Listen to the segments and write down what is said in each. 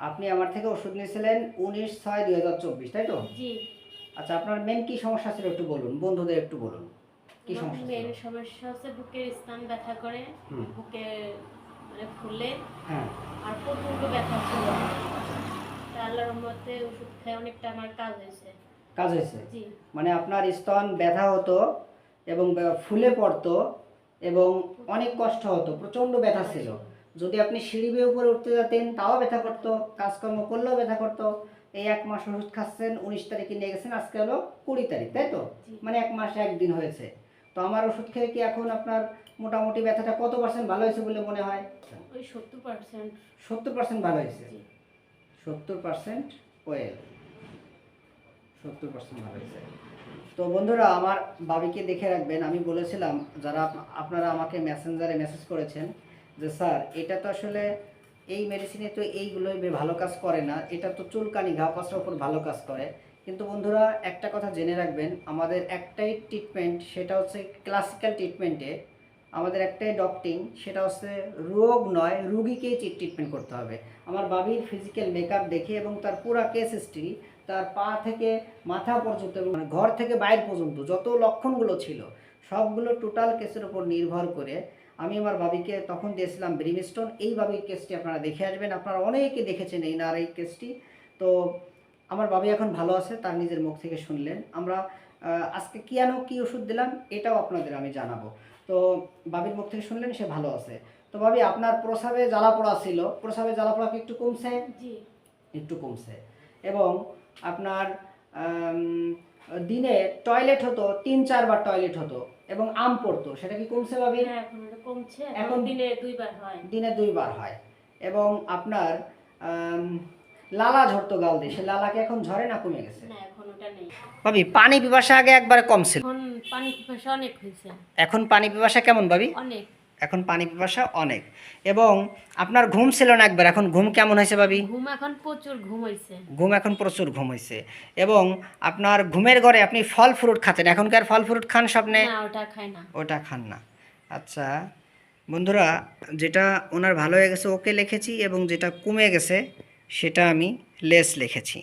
আপনি আমার থেকে ওষুধ নিয়েছিলেন উনিশ ছয় দুই হাজার চব্বিশ তাই তো? জি। আচ্ছা আপনার মেন কি সমস্যা ছিল একটু বলুন বন্ধুদের একটু বলুন কি সমস্যা মেন সমস্যা হচ্ছে বুকের স্থান ব্যথা করে বুকে মানে ফুলে হ্যাঁ। আর প্রচণ্ড ব্যথা ছিল। আল্লাহর রহমতে ওষুধ খেয়ে অনেকটা আমার কাজ হয়েছে। কাজ হয়েছে? জি। মানে আপনার স্তন ব্যথা হতো এবং ফুলে পড়তো এবং অনেক কষ্ট হতো প্রচণ্ড ব্যথা ছিল। যদি আপনি সিঁড়ি বেয়ে উপরে উঠতে যেতেন তাও ব্যথা করতো কাজকর্ম করলেও ব্যথা করতো। এই এক মাস ওষুধ খাচ্ছেন উনিশ তারিখে নিয়ে গেছেন আজকে হলো কুড়ি তারিখ তাই তো? মানে এক মাস একদিন হয়েছে। তো আমার ওষুধ খেয়ে কি এখন আপনার মোটামুটি ব্যথাটা কত পার্সেন্ট ভালো হয়েছে বলে মনে হয়? ওই সত্তর পার্সেন্ট সত্তর পার্সেন্ট ভালো হয়েছে? সত্তর পার্সেন্ট ওয়েল সত্তর পার্সেন্ট ভালো হয়েছে। তো বন্ধুরা আমার বাবিকে দেখে রাখবেন। আমি বলেছিলাম যারা আপনারা আমাকে মেসেঞ্জারে মেসেজ করেছেন যে, স্যার, এটা তো আসলে এই মেডিসিনে তো এইগুলোই ভালো কাজ করে না। এটা তো চুলকানি ঘা পাশার উপর ভালো কাজ করে। কিন্তু বন্ধুরা, একটা কথা জেনে রাখবেন, আমাদের একটাই ট্রিটমেন্ট সেটা হচ্ছে ক্লাসিক্যাল ট্রিটমেন্টে আমাদের একটাই ডক্টিং সেটা হচ্ছে রোগ নয়, রুগীকেই ট্রিটমেন্ট করতে হবে। আমার বাবির ফিজিক্যাল মেকআপ দেখে এবং তার পুরা কেস হিস্ট্রি তার পা থেকে মাথা পর্যন্ত মানে ঘর থেকে বাইরে পর্যন্ত যত লক্ষণগুলো ছিল, সবগুলো টোটাল কেসের উপর নির্ভর করে আমি আমার বাবিকে তখন দিয়েছিলাম ব্রিমস্টোন। এই বাবির কেসটি আপনারা দেখে আসবেন। আপনারা অনেকে দেখেছেন এই নার এই কেসটি। তো আমার বাবি এখন ভালো আছে তার নিজের মুখ থেকে শুনলেন। আমরা আজকে কি আনো কি ওষুধ দিলাম এটাও আপনাদের আমি জানাব। তো বাবির মুখ থেকে শুনলেন সে ভালো আছে। তো ভাবি আপনার প্রসাবে জ্বালা পোড়া ছিল। প্রসাবে জ্বালা পোড়া কি একটু কমছে? একটু কমছে। এবং আপনার দিনে টয়লেট হতো তিন চারবার টয়লেট হতো এবং আম পড়তো। সেটা কি কমছে ভাবি? হ্যাঁ এখন কমছে। এখন- দিনে দুইবার হয়। দিনে দুইবার হয়। এবং আপনার লালা ঝরতো গাল দিয়ে সে লালাকে এখন ঝরে না কমে গেছে? ভাবি পানি পিপাসা আগে একবারে কম ছিল এখন পানি পিপাসা অনেক হয়েছে। এখন পানি পিপাসা কেমন ভাবি? অনেক। এখন পানি পিপাসা অনেক। এবং আপনার ঘুম ছিল না একবার এখন ঘুম কেমন হয়েছে ভাবি? ঘুম এখন প্রচুর ঘুম হয়েছে ঘুম এখন প্রচুর ঘুম হয়েছে এবং আপনার ঘুমের ঘরে আপনি ফল ফ্রুট খাতেন এখনকার ফল ফ্রুট খান স্বপ্নে ওটা খায় না। ওটা খান না। আচ্ছা বন্ধুরা যেটা ওনার ভালো হয়ে গেছে ওকে লিখেছি এবং যেটা কমে গেছে সেটা আমি লেস লিখেছি।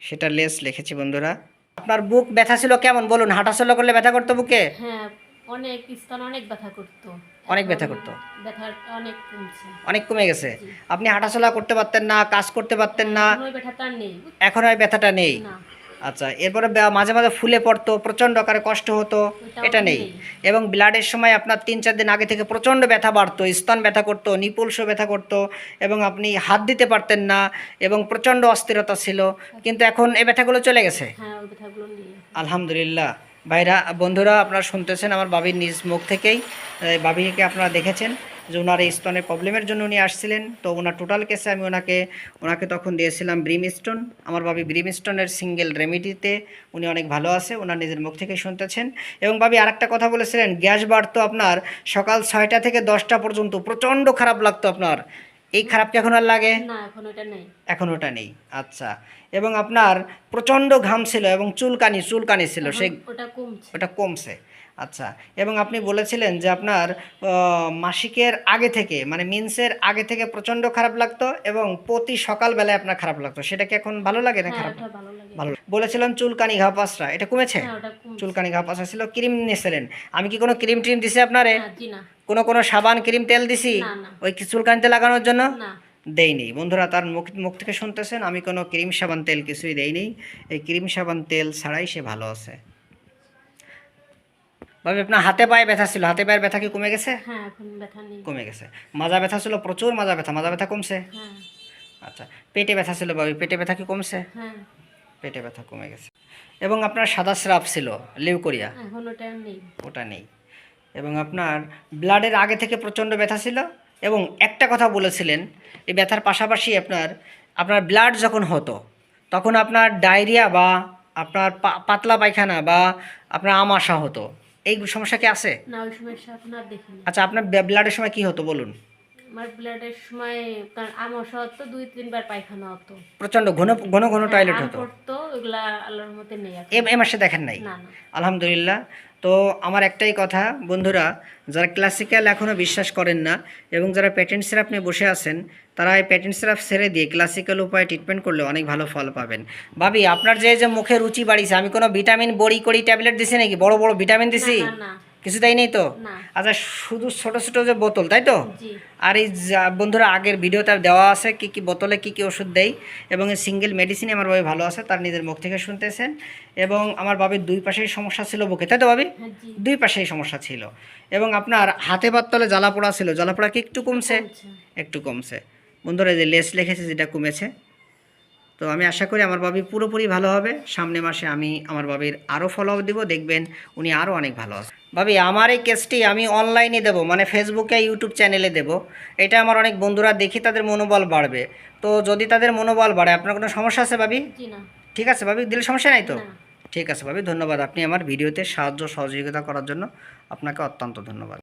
সেটা লেস লিখেছি বন্ধুরা। আপনার বুক ব্যথা ছিল কেমন? বলুন হাঁটাচলা করলে ব্যথা করতো বুকে? হ্যাঁ অনেক স্তন অনেক ব্যথা করতো। অনেক ব্যথা করতো? ব্যথা অনেক কমছে। অনেক কমে গেছে? আপনি হাঁটাচলা করতে পারতেন না কাজ করতে পারতেন না? কোনো ব্যথা নেই। এখন আর ব্যথাটা নেই? আচ্ছা এরপরে মাঝে মাঝে ফুলে পড়তো প্রচণ্ড আকারে কষ্ট হতো এটা নেই। এবং ব্লাডের সময় আপনার তিন চার দিন আগে থেকে প্রচণ্ড ব্যথা বাড়তো স্তন ব্যথা করতো নিপুলসও ব্যথা করতো এবং আপনি হাত দিতে পারতেন না এবং প্রচণ্ড অস্থিরতা ছিল। কিন্তু এখন এই ব্যথাগুলো চলে গেছে? হ্যাঁ আলহামদুলিল্লাহ। ভাইরা, বন্ধুরা, আপনারা শুনতেছেন আমার বাবির নিজ মুখ থেকেই। বাবিকে আপনারা দেখেছেন যে ওনার এই স্তনের প্রবলেমের জন্য উনি আসছিলেন। তো ওনার টোটাল কেসে আমি ওনাকে ওনাকে তখন দিয়েছিলাম ব্রিমস্টোন আমার বাবি ব্রিম ব্রিমস্টোনের সিঙ্গেল রেমিডিতে উনি অনেক ভালো আছে ওনার নিজের মুখ থেকে শুনতেছেন। এবং বাবি আরেকটা কথা বলেছিলেন, গ্যাস বাড়তো আপনার সকাল ছয়টা থেকে দশটা পর্যন্ত প্রচণ্ড খারাপ লাগতো আপনার। এই খারাপ কি এখন আর লাগে? না এখন ওটা নেই। এখন ওটা নেই আচ্ছা। এবং আপনার প্রচণ্ড ঘাম ছিল এবং চুলকানি চুলকানি ছিল সেই ওটা কমছে। ওটা কমছে। আচ্ছা এবং আপনি বলেছিলেন যে আপনার মাসিকের আগে থেকে মানে মিন্সের আগে থেকে প্রচণ্ড খারাপ লাগতো এবং প্রতি সকালবেলায় আপনার খারাপ লাগতো। সেটা কি এখন ভালো লাগে না হ্যাঁ খারাপ? ভালো বলেছিলাম চুলকানি ঘা পাসরা এটা কমেছে? হ্যাঁ কমছে। চুলকানি ঘা পাসরা ছিল ক্রিম নিয়েছিলেন। আমি কি কোনো ক্রিম ট্রিম দিছি আপনারে? কোনো কোনো সাবান ক্রিম তেল দিছি। ওই কি চুলকানিতে লাগানোর জন্য? না। দেইনি। বন্ধুরা তার মুখ মুখ থেকে শুনতেছেন আমি কোনো ক্রিম সাবান তেল কিছুই দেইনি। এই ক্রিম সাবান তেল ছাড়াই সে ভালো আছে। ভাবি আপনার হাতে পায়ে ব্যথা ছিল। হাতে পায়ের ব্যথা কি কমে গেছে? হ্যাঁ এখন ব্যথা নেই। কমে গেছে। মাজা ব্যথা ছিল প্রচুর মাজা ব্যথা। মাজা ব্যথা কমছে? হ্যাঁ। আচ্ছা পেটে ব্যথা ছিল ভাবি। পেটে ব্যথা কি কমছে? হ্যাঁ। পেটে ব্যথা কমে গেছে। এবং আপনার সাদা স্রাব ছিল লিউকোরিয়া? এখন ওটা নেই। ওটা নেই। এবং আপনার ব্লাডের আগে থেকে প্রচণ্ড ব্যথা ছিল। এবং একটা কথা বলেছিলেন এই ব্যথার পাশাপাশি আপনার আপনার ব্লাড যখন হতো তখন আপনার ডায়রিয়া বা আপনার পাতলা পায়খানা বা আপনার আমাশা হতো। এই সমস্যা কি আছে? না ওই সমস্যা এখন দেখিনি আচ্ছা আপনার ব্লাডের সময় কি হতো বলুন? আমার ব্লাডের সময় কারণ আমার হতো দুই তিনবার পায়খানা হতো। প্রচণ্ড ঘন ঘন ঘন টয়লেট হতো। পড়তো ওগুলা আল্লাহর মতে নেই। এ মাসে দেখেন নাই? আলহামদুলিল্লাহ। তো আমার একটাই কথা বন্ধুরা যারা ক্লাসিক্যাল এখনও বিশ্বাস করেন না এবং যারা প্যাটেন্ট সিরাপ নিয়ে বসে আছেন তারা এই প্যাটেন্ট সিরাপ ছেড়ে দিয়ে ক্লাসিক্যাল উপায়ে ট্রিটমেন্ট করলে অনেক ভালো ফল পাবেন। ভাবি আপনার যে যে মুখে রুচি বাড়িছে আমি কোনো ভিটামিন বড়ি করি ট্যাবলেট দিছি নাকি? বড় বড় ভিটামিন দিছি? না। কিছু তাই নেই তো? আচ্ছা শুধু ছোট ছোট যে বোতল তাই তো? আর এই বন্ধুরা আগের ভিডিওতে দেওয়া আছে কি কি বোতলে কি কি ওষুধ দেয় এবং এই সিঙ্গেল মেডিসিন আমার বাবি ভালো আছে তার নিজের মুখ থেকে শুনতেছেন। এবং আমার বাবির দুই পাশেই সমস্যা ছিল বুকে তাই তো ভাবি? হ্যাঁ দুই পাশেই সমস্যা ছিল। এবং আপনার হাতে পাততলে জ্বালা পোড়া ছিল জ্বালা পোড়া কি একটু কমছে। একটু কমছে। বন্ধুরা যে লেস লিখেছে যেটা কমেছে। তো আমি আশা করি আমার বাবি পুরোপুরি ভালো হবে। সামনে মাসে আমি আমার বাবির আরও ফলো আপ দিব দেখবেন উনি আরও অনেক ভালো আছে। ভাবি আমার এই কেসটি আমি অনলাইনে দেবো মানে ফেসবুকে ইউটিউব চ্যানেলে দেবো। এটা আমার অনেক বন্ধুরা দেখি তাদের মনোবল বাড়বে। তো যদি তাদের মনোবল বাড়ে আপনার কোনো সমস্যা আছে ভাবি? ঠিক আছে ভাবি দিলে সমস্যা নাই তো? ঠিক আছে ভাবি ধন্যবাদ। আপনি আমার ভিডিওতে সাহায্য সহযোগিতা করার জন্য আপনাকে অত্যন্ত ধন্যবাদ।